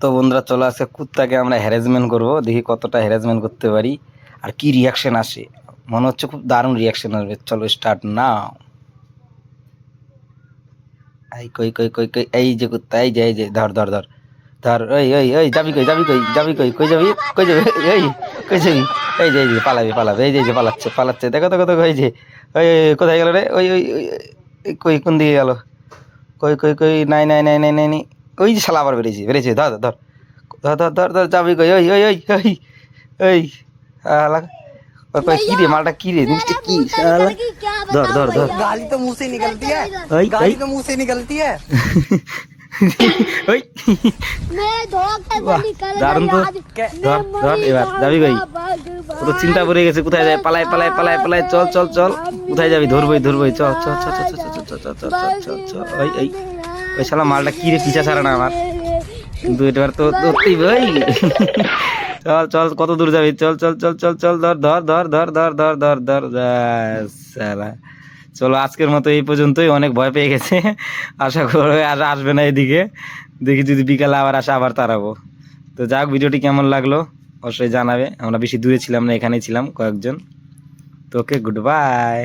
তো বন্ধুরা চলো আজকে কুত্তাকে আমরা হ্যারাসমেন্ট করব দেখি কতটা হ্যারাসমেন্ট করতে পারি আর কি রিয়াকশন আসে। মনে হচ্ছে খুব দারুণ রিয়াকশন আসবে। চলো স্টার্ট নাও এই কই কই কই কই এই যে কুত্তা এই যে এই যে ধর ধর ধর ধর ওই ওই ওই যাবি কই যাবি কই যাবি কই কই যাবি কই যাবি এই কই যাবি এই যে এই যে পালাবি পালাবি এই যে এই যে পালাচ্ছে পালাচ্ছে দেখো দেখো দেখো এই যে ওই ওই, কোথায় গেল রে? ওই ওই কই কোন দিকে গেল? কই কই কই নাই নাই নাই নাই নাই। ওই যে শালা আবার বেরিয়েছে বেরিয়েছে ধর ধর ধর ধর ধর ধর যাবি কই ওই ওই ওই ওই ওই শালা ওই কই কি রে মালটা কি রে জিনিসটা কি শালা ধর ধর ধর गाली तो मुंह से निकलती है ওই ওই गाली तो मुंह से निकलती है ওই मैं धोखे से वाह, निकल दारुण तो- गया ধর ধর এবার যাবি কই ও তো চিন্তা পড়ে গেছে কোথায় যায় পালাই পালাই পালাই পালাই চল চল চল কোথায় যাবি ধরবই ধরবই চল চল চল চল চল চল চল চল চল চল চল চল ওই ওই ওই শালা মালটা কি রে, পিছা ছাড়া না আমার। কিন্তু এবার তো ধরতেই ভাই। চল চল, কত দূর যাবি? চল চল চল চল চল, ধর ধর ধর ধর ধর ধর ধর ধর শালা। চলো, আজকের মতো এই পর্যন্তই। অনেক ভয় পেয়ে গেছে। আশা করো আর আসবে না এদিকে। দেখি যদি বিকালে আবার আসে, আবার তাড়াবো। তো যাক, ভিডিওটি কেমন লাগল অবশ্যই জানাবে। আমরা বেশি দূরে ছিলাম না, এখানেই ছিলাম কয়েকজন। তো ওকে গুড বাই